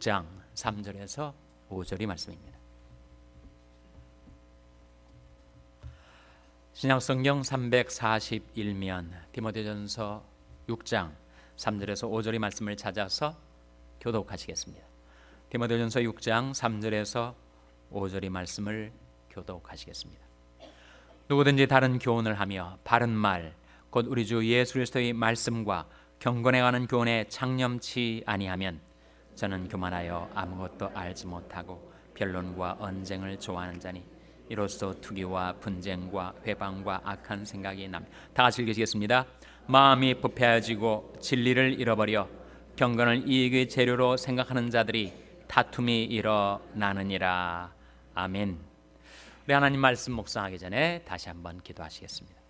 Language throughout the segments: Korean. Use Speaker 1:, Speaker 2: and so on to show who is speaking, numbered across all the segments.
Speaker 1: 6장 3절에서 5절이 말씀입니다. 신약성경 341면 디모데전서 6장 3절에서 5절의 말씀을 찾아서 교독하시겠습니다. 디모데전서 6장 3절에서 5절의 말씀을 교독하시겠습니다. 누구든지 다른 교훈을 하며 바른 말, 곧 우리 주 예수 그리스도의 말씀과 경건해가는 교훈에 창념치 아니하면 저는 교만하여 아무것도 알지 못하고 변론과 언쟁을 좋아하는 자니 이로써 투기와 분쟁과 회방과 악한 생각이 남. 다 같이 읽으시겠습니다. 마음이 부패해지고 진리를 잃어버려 경건을 이익의 재료로 생각하는 자들이 다툼이 일어나느니라. 아멘. 우리 하나님 말씀 묵상하기 전에 다시 한번 기도하시겠습니다.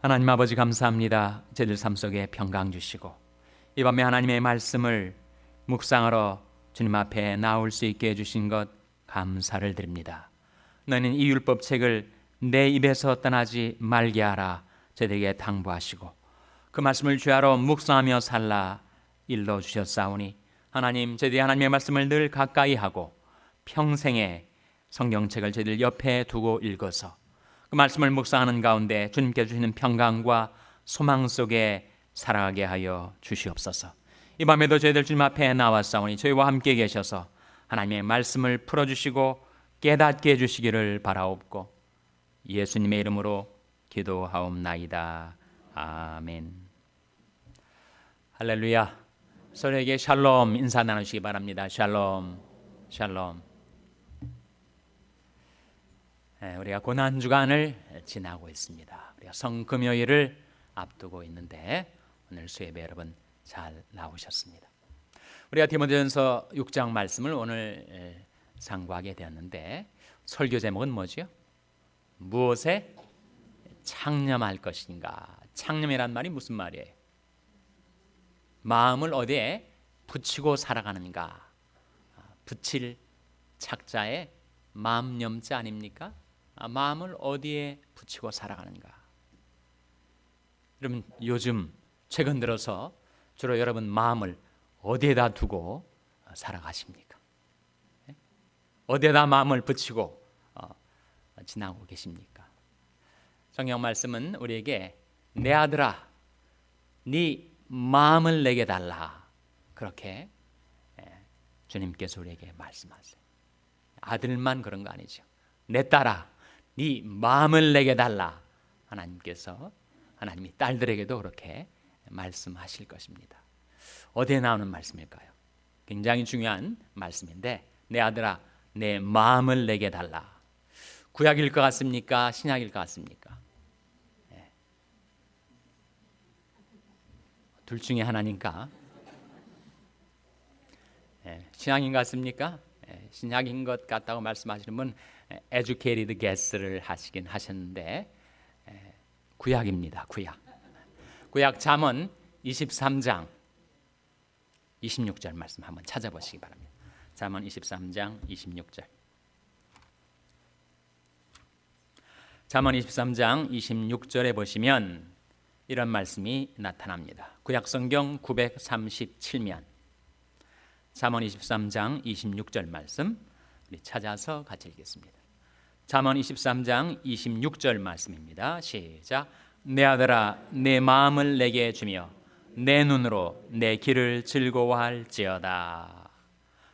Speaker 1: 하나님 아버지 감사합니다. 저들 삶 속에 평강 주시고 이 밤에 하나님의 말씀을 묵상하러 주님 앞에 나올 수 있게 해주신 것 감사를 드립니다. 너는 이 율법 책을 내 입에서 떠나지 말게 하라 저에게 당부하시고 그 말씀을 주하러 묵상하며 살라 일러 주셨사오니 하나님 저희들이 하나님의 말씀을 늘 가까이 하고 평생에 성경책을 저희들 옆에 두고 읽어서 그 말씀을 묵상하는 가운데 주님께 주시는 평강과 소망 속에 살아가게 하여 주시옵소서. 이 밤에도 저희들 주님 앞에 나왔사오니 저희와 함께 계셔서 하나님의 말씀을 풀어주시고 깨닫게 해주시기를 바라옵고 예수님의 이름으로 기도하옵나이다. 아멘. 할렐루야. 서로에게 샬롬 인사 나누시기 바랍니다. 샬롬, 샬롬. 네, 우리가 고난 주간을 지나고 있습니다. 우리가 성금요일을 앞두고 있는데 오늘 수예배 여러분 잘 나오셨습니다. 우리가 디모데전서 6장 말씀을 오늘 상고하게 되었는데 설교 제목은 뭐지요? 무엇에 창념할 것인가? 창념이란 말이 무슨 말이에요? 마음을 어디에 붙이고 살아가는가? 붙일 착자에 마음념자 아닙니까? 마음을 어디에 붙이고 살아가는가? 여러분 요즘 최근 들어서 주로 여러분 마음을 어디에다 두고 살아가십니까? 어디에다 마음을 붙이고 지나고 계십니까? 성경 말씀은 우리에게 내 아들아, 네 마음을 내게 달라 그렇게 주님께서 우리에게 말씀하세요. 아들만 그런 거 아니죠. 내 딸아, 네 마음을 내게 달라 하나님께서 하나님이 딸들에게도 그렇게 말씀하실 것입니다. 어디에 나오는 말씀일까요? 굉장히 중요한 말씀인데 내 아들아 내 마음을 내게 달라. 구약일 것 같습니까? 신약일 것 같습니까? 네. 둘 중에 하나니까 네. 신약인 것 같습니까? 네. 신약인 것 같다고 말씀하시는 분 educated guess를 하시긴 하셨는데 구약입니다. 구약. 구약 잠언 23장 26절 말씀 한번 찾아보시기 바랍니다. 잠언 23장 26절. 잠언 23장 26절에 보시면 이런 말씀이 나타납니다. 구약 성경 937면 잠언 23장 26절 말씀 우리 찾아서 같이 읽겠습니다. 잠언 23장 26절 말씀입니다. 시작. 내 아들아 내 마음을 내게 주며 내 눈으로 내 길을 즐거워할지어다.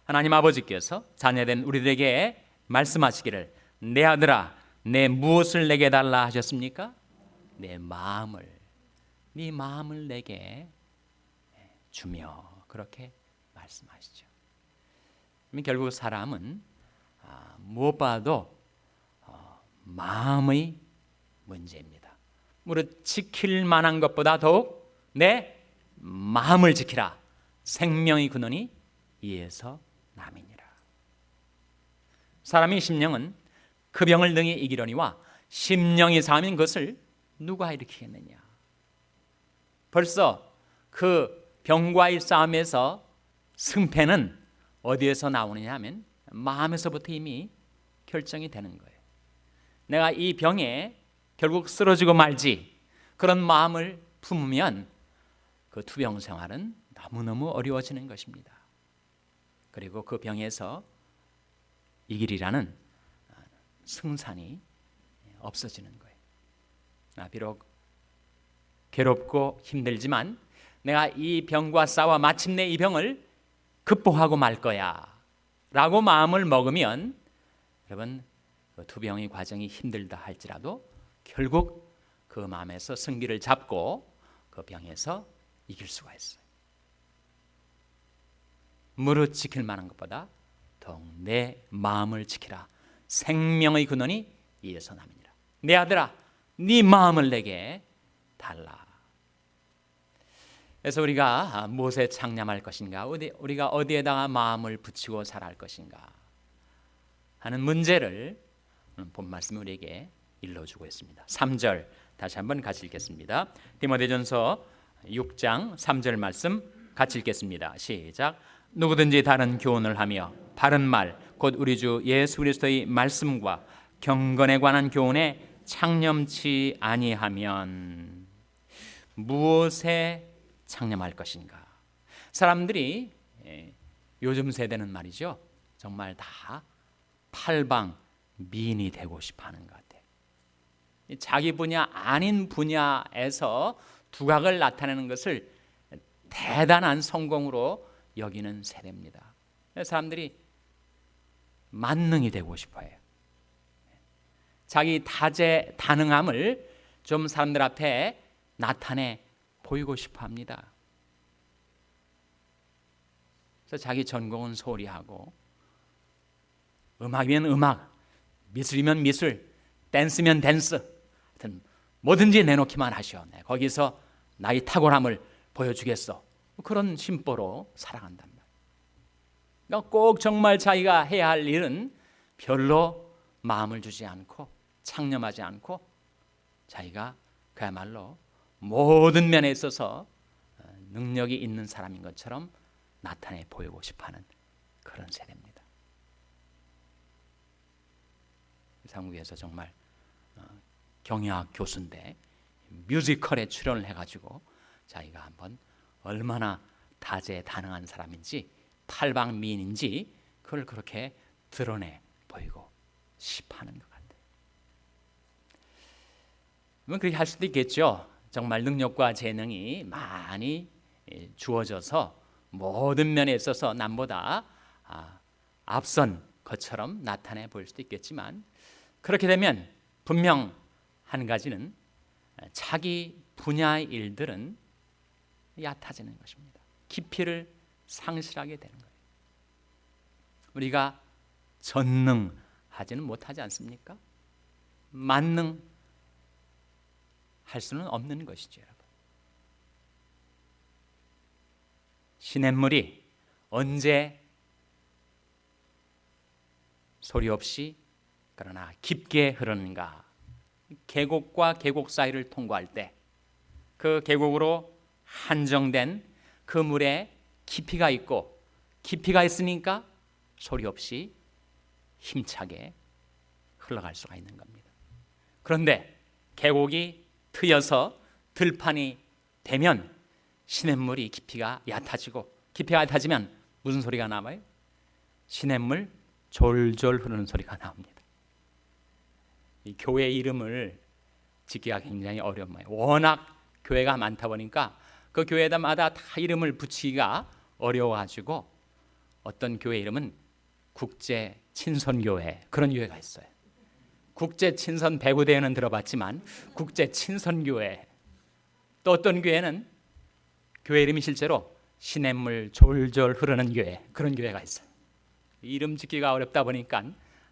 Speaker 1: 하나님 아버지께서 자녀된 우리들에게 말씀하시기를 내 아들아 내 무엇을 내게 달라 하셨습니까? 내 마음을 네 마음을 내게 주며 그렇게 말씀하시죠. 결국 사람은 무엇봐도 마음의 문제입니다. 무릇 지킬 만한 것보다 더욱 내 마음을 지키라. 생명의 근원이 이에서 남이니라. 사람의 심령은 그 병을 능히 이기려니와 심령이 상함인 것을 누가 일으키겠느냐. 벌써 그 병과의 싸움에서 승패는 어디에서 나오느냐 하면 마음에서부터 이미 결정이 되는 거예요. 내가 이 병에 결국 쓰러지고 말지 그런 마음을 품으면 그 투병 생활은 너무너무 어려워지는 것입니다. 그리고 그 병에서 이길이라는 승산이 없어지는 거예요. 아, 비록 괴롭고 힘들지만 내가 이 병과 싸워 마침내 이 병을 극복하고 말 거야. 라고 마음을 먹으면 여러분 그 투병의 과정이 힘들다 할지라도 결국 그 마음에서 승기를 잡고 그 병에서 이길 수가 있어요. 무릇 지킬 만한 것보다 더욱 내 마음을 지키라. 생명의 근원이 이에서 남이니라. 내 아들아, 네 마음을 내게 달라. 그래서 우리가 무엇에 창념할 것인가, 어디, 우리가 어디에다가 마음을 붙이고 살아갈 것인가 하는 문제를 본 말씀이 우리에게 일러주고 있습니다. 3절 다시 한번 같이 읽겠습니다. 디모데전서 6장 3절 말씀 같이 읽겠습니다. 시작. 누구든지 다른 교훈을 하며 바른 말, 곧 우리 주 예수 그리스도의 말씀과 경건에 관한 교훈에 창념치 아니하면 무엇에 창념할 것인가? 사람들이 예, 요즘 세대는 말이죠. 정말 다 팔방 미인이 되고 싶어 하는 것 같아요. 자기 분야 아닌 분야에서 두각을 나타내는 것을 대단한 성공으로 여기는 세대입니다. 사람들이 만능이 되고 싶어요. 자기 다재 다능함을 좀 사람들 앞에 나타내 보이고 싶어 합니다. 그래서 자기 전공은 소리하고 음악이면 음악, 미술이면 미술, 댄스면 댄스, 하여튼 뭐든지 내놓기만 하시오. 네, 거기서 나의 탁월함을 보여주겠어. 그런 심보로 살아간단 말이에요. 그러니까 꼭 정말 자기가 해야 할 일은 별로 마음을 주지 않고 창념하지 않고 자기가 그야말로 모든 면에 있어서 어, 능력이 있는 사람인 것처럼 나타내 보이고 싶어하는 그런 세대입니다. 한국에서 정말 어, 경영학 교수인데 뮤지컬에 출연을 해가지고 자기가 한번 얼마나 다재다능한 사람인지 팔방미인인지 그걸 그렇게 드러내 보이고 싶어하는 것 같아요. 뭐 그렇게 할 수도 있겠죠. 정말 능력과 재능이 많이 예, 주어져서 모든 면에 있어서 남보다 아, 앞선 것처럼 나타내 보일 수도 있겠지만 그렇게 되면 분명 한 가지는 자기 분야의 일들은 얕아지는 것입니다. 깊이를 상실하게 되는 거예요. 우리가 전능하지는 못하지 않습니까? 만능 할 수는 없는 것이죠, 여러분. 시냇물이 언제 소리 없이 그러나 깊게 흐르는가? 계곡과 계곡 사이를 통과할 때 그 계곡으로 한정된 그 물에 깊이가 있고 깊이가 있으니까 소리 없이 힘차게 흘러갈 수가 있는 겁니다. 그런데 계곡이 트여서 들판이 되면 시냇물이 깊이가 얕아지고 깊이가 얕아지면 무슨 소리가 나와요? 시냇물 졸졸 흐르는 소리가 나옵니다. 이 교회 이름을 짓기가 굉장히 어려운 거예요. 워낙 교회가 많다 보니까 그 교회마다 다 이름을 붙이기가 어려워가지고 어떤 교회 이름은 국제 친선교회 그런 교회가 있어요. 국제 친선 배구 대회는 들어봤지만 국제 친선교회 또 어떤 교회는 교회 이름이 실제로 시냇물 졸졸 흐르는 교회 그런 교회가 있어요. 이름 짓기가 어렵다 보니까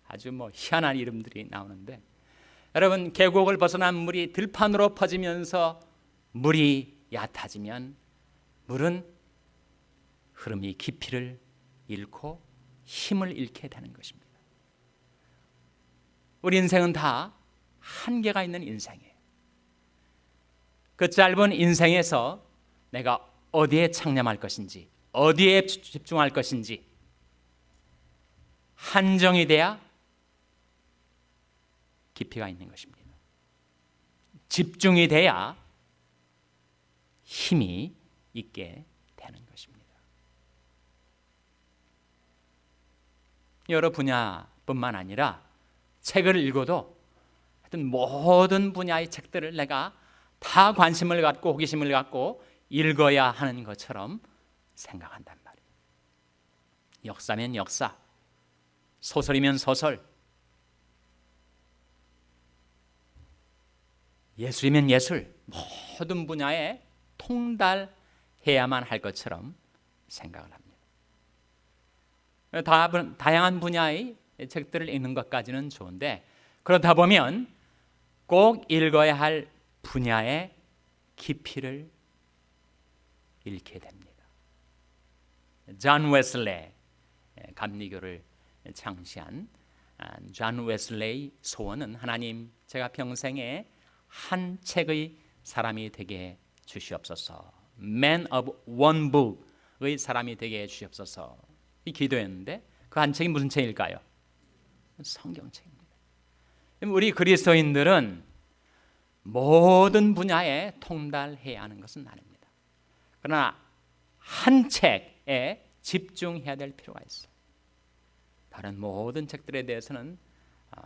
Speaker 1: 아주 뭐 희한한 이름들이 나오는데 여러분 계곡을 벗어난 물이 들판으로 퍼지면서 물이 얕아지면 물은 흐름이 깊이를 잃고 힘을 잃게 되는 것입니다. 우리 인생은 다 한계가 있는 인생이에요. 그 짧은 인생에서 내가 어디에 창념할 것인지, 어디에 집중할 것인지 한정이 돼야 깊이가 있는 것입니다. 집중이 돼야 힘이 있게 되는 것입니다. 여러 분야뿐만 아니라 책을 읽어도 하여튼 모든 분야의 책들을 내가 다 관심을 갖고 호기심을 갖고 읽어야 하는 것처럼 생각한단 말이에요. 역사면 역사, 소설이면 소설, 예술이면 예술, 모든 분야에 통달해야만 할 것처럼 생각을 합니다. 다, 다양한 분야의 책들을 읽는 것까지는 좋은데 그러다 보면 꼭 읽어야 할 분야의 깊이를 잃게 됩니다. 존 웨슬레 감리교를 창시한 존 웨슬레의 소원은 하나님 제가 평생에 한 책의 사람이 되게 주시옵소서. Man of one book의 사람이 되게 해 주시옵소서. 이 기도였는데 그 한 책이 무슨 책일까요? 성경책입니다. 우리 그리스도인들은 모든 분야에 통달해야 하는 것은 아닙니다. 그러나 한 책에 집중해야 될 필요가 있어요. 다른 모든 책들에 대해서는 아,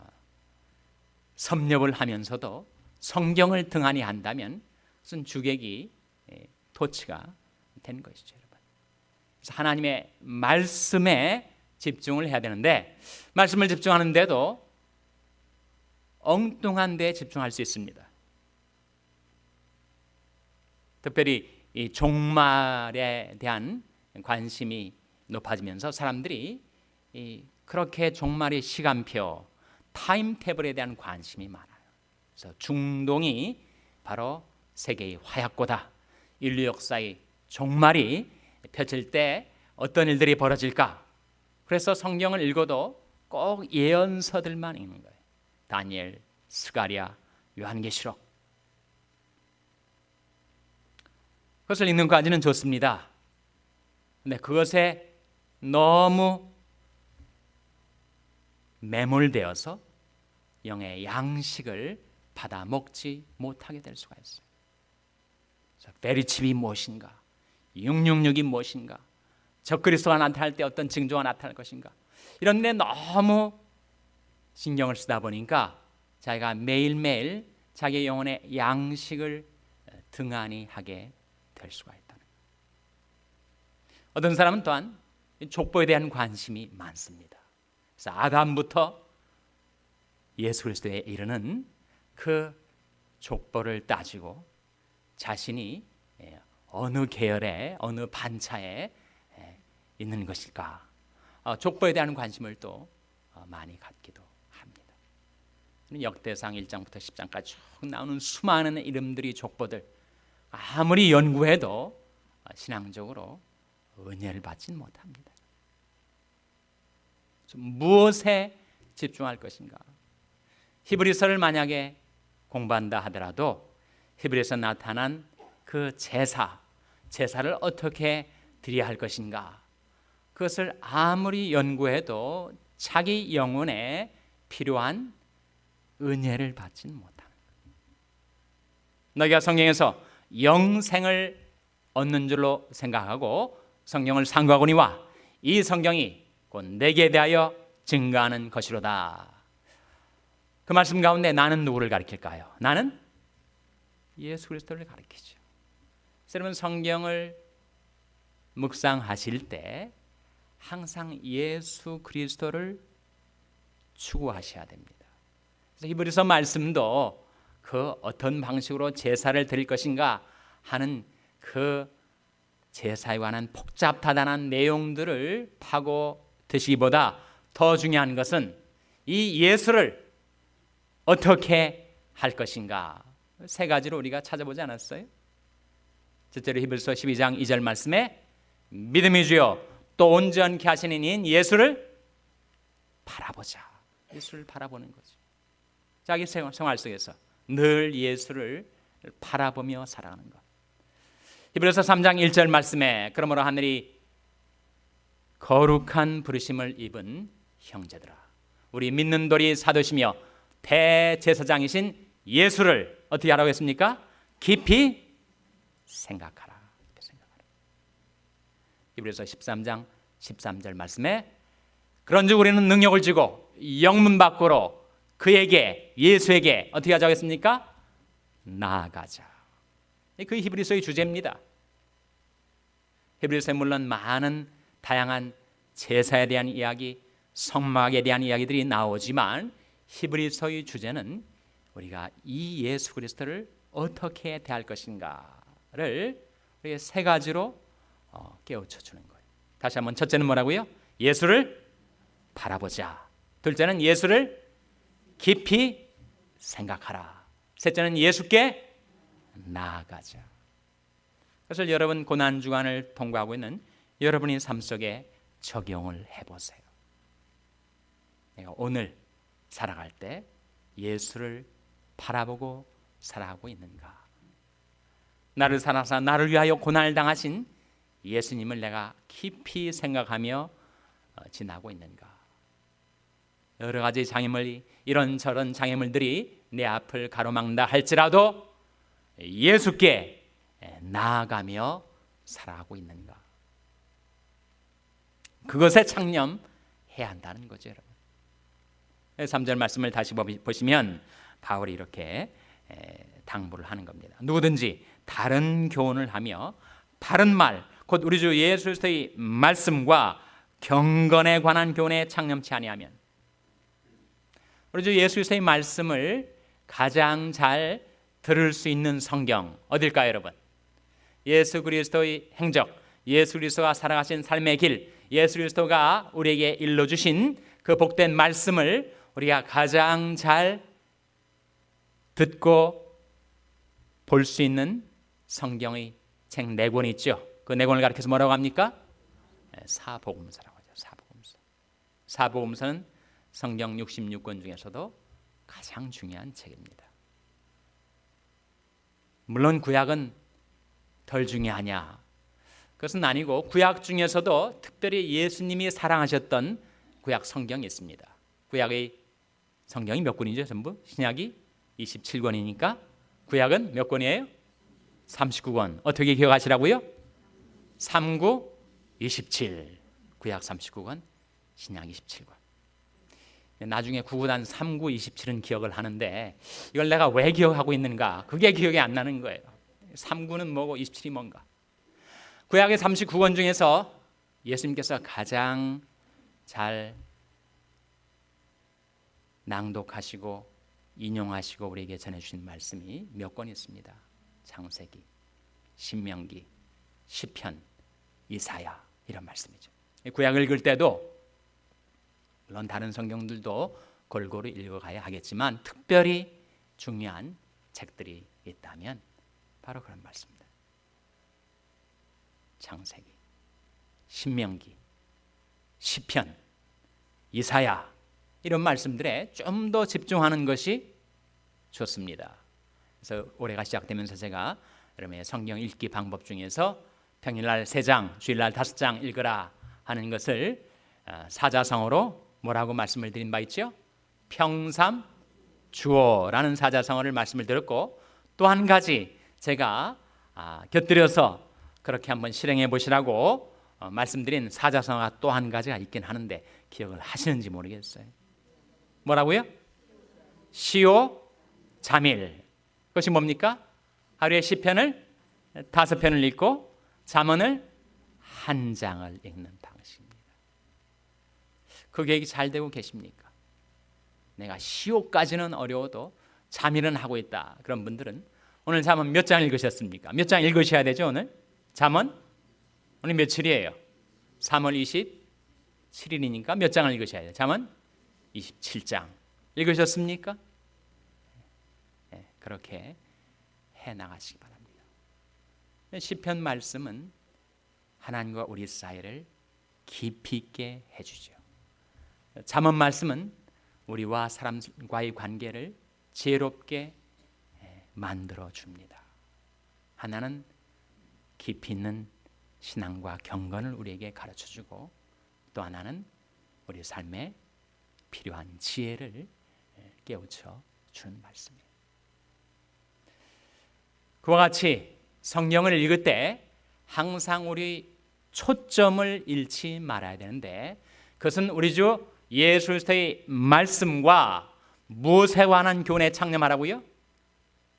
Speaker 1: 섭렵을 하면서도 성경을 등한히 한다면 무슨 주객이 예, 토치가 된 것이죠, 여러분. 그래서 하나님의 말씀에 집중을 해야 되는데 말씀을 집중하는데도 엉뚱한 데에 집중할 수 있습니다. 특별히 이 종말에 대한 관심이 높아지면서 사람들이 그렇게 종말의 시간표, 타임 테이블에 대한 관심이 많아요. 그래서 중동이 바로 세계의 화약고다. 인류 역사의 종말이 펼칠 때 어떤 일들이 벌어질까? 그래서 성경을 읽어도 꼭 예언서들만 읽는 거예요. 다니엘, 스가랴, 요한계시록. 그것을 읽는 것까지는 좋습니다. 근데 그것에 너무 매몰되어서 영의 양식을 받아 먹지 못하게 될 수가 있어요. 베리칩이 무엇인가? 666이 무엇인가? 적그리스도가 나타날 때 어떤 징조가 나타날 것인가? 이런 데 너무 신경을 쓰다 보니까 자기가 매일매일 자기 영혼의 양식을 등한히 하게 될 수가 있다. 어떤 사람은 또한 족보에 대한 관심이 많습니다. 그래서 아담부터 예수 그리스도에 이르는 그 족보를 따지고 자신이 예, 어느 계열에 어느 반차에 예, 있는 것일까 어, 족보에 대한 관심을 또 어, 많이 갖기도 합니다. 역대상 1장부터 10장까지 쭉 나오는 수많은 이름들이 족보들 아무리 연구해도 어, 신앙적으로 은혜를 받진 못합니다. 무엇에 집중할 것인가? 히브리서를 만약에 공부한다 하더라도 히브리서 나타난 그 제사, 제사를 어떻게 드려야 할 것인가? 그것을 아무리 연구해도 자기 영혼에 필요한 은혜를 받지는 못하는. 너희가 성경에서 영생을 얻는 줄로 생각하고 성경을 상고하거니와 이 성경이 곧 내게 대하여 증가하는 것이로다. 그 말씀 가운데 나는 누구를 가리킬까요? 나는 예수 그리스도를 가리키죠. 여러분 성경을 묵상하실 때 항상 예수 그리스도를 추구하셔야 됩니다. 그래서 히브리서 말씀도 그 어떤 방식으로 제사를 드릴 것인가 하는 그 제사에 관한 복잡하다는 내용들을 파고 드시기보다 더 중요한 것은 이 예수를 어떻게 할 것인가 세 가지로 우리가 찾아보지 않았어요? 첫째로 히브리서 12장 2절 말씀에 믿음이 주요 또 온전케 하시는 이인 예수를 바라보자. 예수를 바라보는 거죠. 자기 생활 속에서 늘 예수를 바라보며 살아가는 것. 히브리서 3장 1절 말씀에 그러므로 하늘이 거룩한 부르심을 입은 형제들아 우리 믿는 돌이 사도시며 대제사장이신 예수를 어떻게 하라고 했습니까? 깊이 생각하라. 생각하라. 히브리서 13장 13절 말씀에 그런즉 우리는 능력을 주고 영문 밖으로 그에게 예수에게 어떻게 하자고 했습니까? 나아가자. 그 히브리서의 주제입니다. 히브리서에 물론 많은 다양한 제사에 대한 이야기, 성막에 대한 이야기들이 나오지만 히브리서의 주제는 우리가 이 예수 그리스도를 어떻게 대할 것인가를 우리가 세 가지로 어, 깨우쳐 주는 거예요. 다시 한번 첫째는 뭐라고요? 예수를 바라보자. 둘째는 예수를 깊이 생각하라. 셋째는 예수께 나아가자. 그래서 여러분 고난 주간을 통과하고 있는 여러분의 삶 속에 적용을 해보세요. 내가 오늘 살아갈 때 예수를 바라보고 살아가고 있는가? 나를 살아서 나를 위하여 고난을 당하신 예수님을 내가 깊이 생각하며 어, 지나고 있는가? 여러 가지 장애물이 이런저런 장애물들이 내 앞을 가로막는다 할지라도 예수께 나아가며 살아가고 있는가? 그것에 창념해야 한다는 거죠, 여러분. 3절 말씀을 다시 보시면 바울이 이렇게 당부를 하는 겁니다. 누구든지 다른 교훈을 하며 바른 말, 곧 우리 주 예수 그리스도의 말씀과 경건에 관한 교훈에 창념치 아니하면 우리 주 예수 그리스도의 말씀을 가장 잘 들을 수 있는 성경 어딜까요, 여러분? 예수 그리스도의 행적, 예수 그리스도가 살아가신 삶의 길, 예수 그리스도가 우리에게 일러 주신 그 복된 말씀을 우리가 가장 잘 듣고 볼 수 있는 성경의 책 네 권 있죠. 그 네 권을 가리켜서 뭐라고 합니까? 네, 사복음서라고 하죠. 사복음서. 사복음서는 성경 66권 중에서도 가장 중요한 책입니다. 물론 구약은 덜 중요하냐? 그것은 아니고 구약 중에서도 특별히 예수님이 사랑하셨던 구약 성경이 있습니다. 구약의 성경이 몇 권이죠? 전부 신약이 27권이니까 구약은 몇 권이에요? 39권. 어떻게 기억하시라고요? 39 27. 구약 39권, 신약 27권. 나중에 구구단 39, 27은 기억을 하는데 이걸 내가 왜 기억하고 있는가? 그게 기억이 안 나는 거예요. 39는 뭐고 27이 뭔가? 구약의 39권 중에서 예수님께서 가장 잘 낭독하시고 인용하시고 우리에게 전해주신 말씀이 몇 권 있습니다. 창세기, 신명기, 시편, 이사야 이런 말씀이죠. 구약을 읽을 때도 물론 다른 성경들도 골고루 읽어가야 하겠지만 특별히 중요한 책들이 있다면 바로 그런 말씀입니다. 창세기, 신명기, 시편, 이사야 이런 말씀들에 좀 더 집중하는 것이 좋습니다. 그래서 올해가 시작되면서 제가 여러분의 성경 읽기 방법 중에서 평일날 세 장, 주일날 다섯 장 읽으라 하는 것을 어, 사자성어로 뭐라고 말씀을 드린 바 있죠? 평삼 주어라는 사자성어를 말씀을 드렸고 또 한 가지 제가 아, 곁들여서 그렇게 한번 실행해 보시라고 어, 말씀드린 사자성어가 또 한 가지가 있긴 하는데 기억을 하시는지 모르겠어요. 뭐라고요? 시오 잠일. 그것이 뭡니까? 하루에 시편을 다섯 편을 읽고 잠언을 한 장을 읽는 방식입니다. 그 계획이 잘 되고 계십니까? 내가 시오까지는 어려워도 잠일은 하고 있다. 그런 분들은 오늘 잠언 몇 장 읽으셨습니까? 몇 장 읽으셔야 되죠, 오늘? 잠언 오늘 며칠이에요? 3월 27일이니까 몇 장을 읽으셔야 돼요? 잠언 27장 읽으셨습니까? 네, 그렇게 해 나가시기 바랍니다. 시편 말씀은 하나님과 우리 사이를 깊이 있게 해주죠. 잠언 말씀은 우리와 사람과의 관계를 지혜롭게 만들어 줍니다. 하나는 깊이 있는 신앙과 경건을 우리에게 가르쳐 주고 또 하나는 우리 삶에 필요한 지혜를 깨우쳐 주는 말씀이에요. 그와 같이 성경을 읽을 때 항상 우리 초점을 잃지 말아야 되는데 그것은 우리 주 예수 그리스도의 말씀과 무엇에 관한 교훈에 창념하라고요?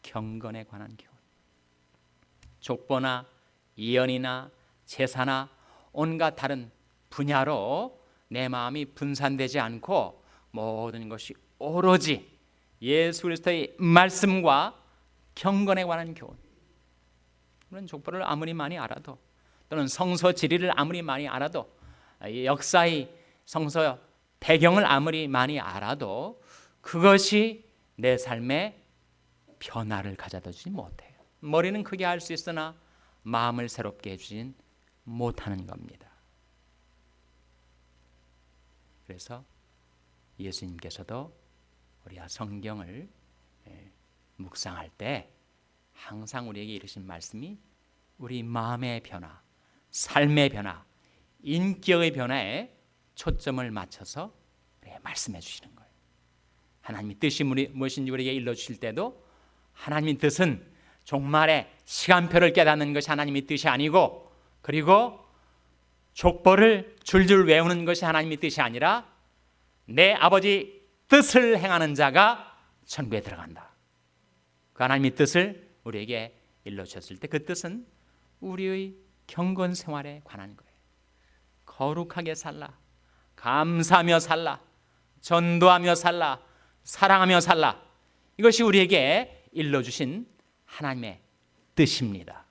Speaker 1: 경건에 관한 교훈. 족보나 예언이나 제사나 온갖 다른 분야로 내 마음이 분산되지 않고 모든 것이 오로지 예수 그리스도의 말씀과 경건에 관한 교훈. 물론 족보를 아무리 많이 알아도 또는 성서 지리를 아무리 많이 알아도 역사의 성서 배경을 아무리 많이 알아도 그것이 내 삶에 변화를 가져다 주지 못해요. 머리는 크게 할 수 있으나 마음을 새롭게 해주진 못하는 겁니다. 그래서 예수님께서도 우리가 성경을 예, 묵상할 때 항상 우리에게 이르신 말씀이 우리 마음의 변화, 삶의 변화, 인격의 변화에 초점을 맞춰서 말씀해 주시는 거예요. 하나님의 뜻이 무엇인지 우리에게 일러 주실 때도 하나님의 뜻은 종말의 시간표를 깨닫는 것이 하나님의 뜻이 아니고 그리고 족보를 줄줄 외우는 것이 하나님의 뜻이 아니라 내 아버지 뜻을 행하는 자가 천국에 들어간다. 그 하나님의 뜻을 우리에게 일러 주셨을 때 그 뜻은 우리의 경건 생활에 관한 거예요. 거룩하게 살라. 감사하며 살라. 전도하며 살라. 사랑하며 살라. 이것이 우리에게 일러 주신 하나님의 뜻입니다.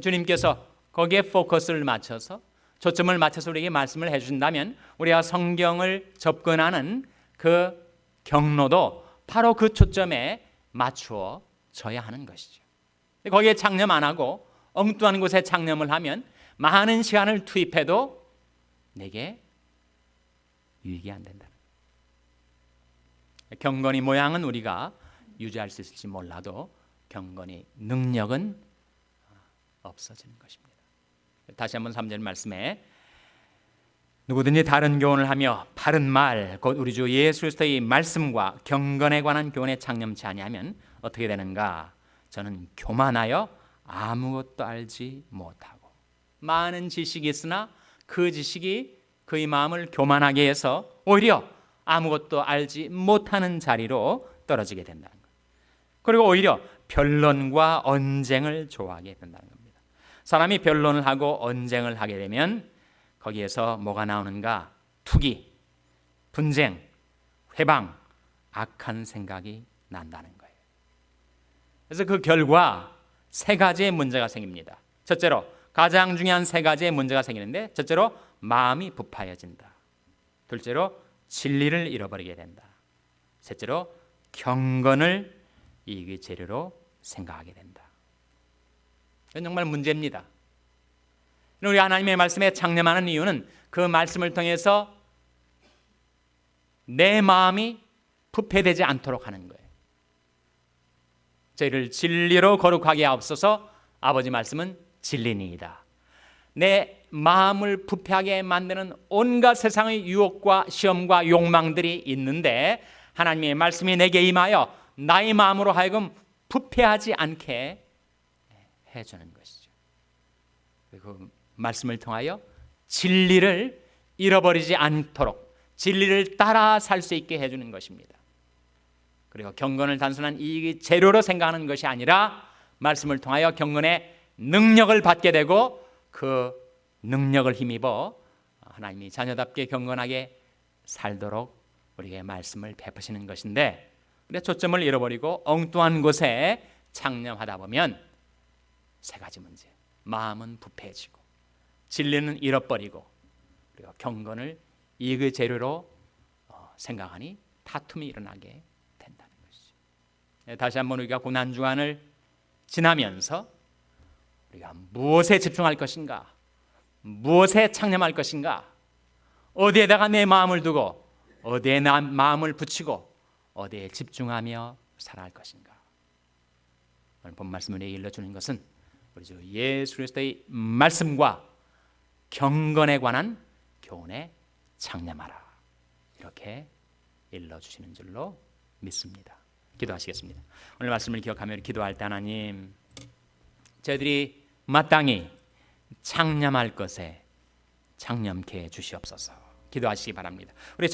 Speaker 1: 주님께서 거기에 포커스를 맞춰서 초점을 맞춰서 우리에게 말씀을 해준다면 우리가 성경을 접근하는 그 경로도 바로 그 초점에 맞추어져야 하는 것이죠. 거기에 창념 안 하고 엉뚱한 곳에 창념을 하면 많은 시간을 투입해도 내게 유익이 안 된다. 경건의 모양은 우리가 유지할 수 있을지 몰라도 경건의 능력은 없어지는 것입니다. 다시 한번 3절 말씀에 누구든지 다른 교훈을 하며 바른 말, 곧 우리 주 예수 그리스도의 말씀과 경건에 관한 교훈에 창념치 아니하면 어떻게 되는가? 저는 교만하여 아무것도 알지 못하고 많은 지식이 있으나 그 지식이 그의 마음을 교만하게 해서 오히려 아무것도 알지 못하는 자리로 떨어지게 된다는 것. 그리고 오히려 변론과 언쟁을 좋아하게 된다는 겁니다. 사람이 변론을 하고 언쟁을 하게 되면 거기에서 뭐가 나오는가? 투기, 분쟁, 회방, 악한 생각이 난다는 거예요. 그래서 그 결과 세 가지의 문제가 생깁니다. 첫째로 가장 중요한 세 가지의 문제가 생기는데 첫째로 마음이 부파해진다. 둘째로 진리를 잃어버리게 된다. 셋째로 경건을 이익의 재료로 생각하게 된다. 이건 정말 문제입니다. 우리 하나님의 말씀에 창념하는 이유는 그 말씀을 통해서 내 마음이 부패되지 않도록 하는 거예요. 저희를 진리로 거룩하게 앞서서 아버지 말씀은 진리니이다. 내 마음을 부패하게 만드는 온갖 세상의 유혹과 시험과 욕망들이 있는데 하나님의 말씀이 내게 임하여 나의 마음으로 하여금 부패하지 않게 해주는 것이죠. 그 말씀을 통하여 진리를 잃어버리지 않도록 진리를 따라 살 수 있게 해주는 것입니다. 그리고 경건을 단순한 이 재료로 생각하는 것이 아니라 말씀을 통하여 경건의 능력을 받게 되고 그 능력을 힘입어 하나님이 자녀답게 경건하게 살도록 우리에게 말씀을 베푸시는 것인데 우리가 초점을 잃어버리고 엉뚱한 곳에 창념하다 보면 세 가지 문제. 마음은 부패해지고 진리는 잃어버리고 그리고 경건을 이익의 재료로 어, 생각하니 다툼이 일어나게 된다는 것이죠. 네, 다시 한번 우리가 고난 주간을 지나면서 우리가 무엇에 집중할 것인가? 무엇에 창념할 것인가? 어디에다가 내 마음을 두고 어디에 나 마음을 붙이고 어디에 집중하며 살아갈 것인가? 오늘 본 말씀을 일러 주는 것은 우리 주 예수 그리스도의 말씀과 경건에 관한 교훈에 창념하라. 이렇게 일러 주시는 줄로 믿습니다. 기도하시겠습니다. 오늘 말씀을 기억하며 기도할 때 하나님 저희들이 마땅히 창념할 것에 창념케 해 주시옵소서. 기도하시기 바랍니다. 우리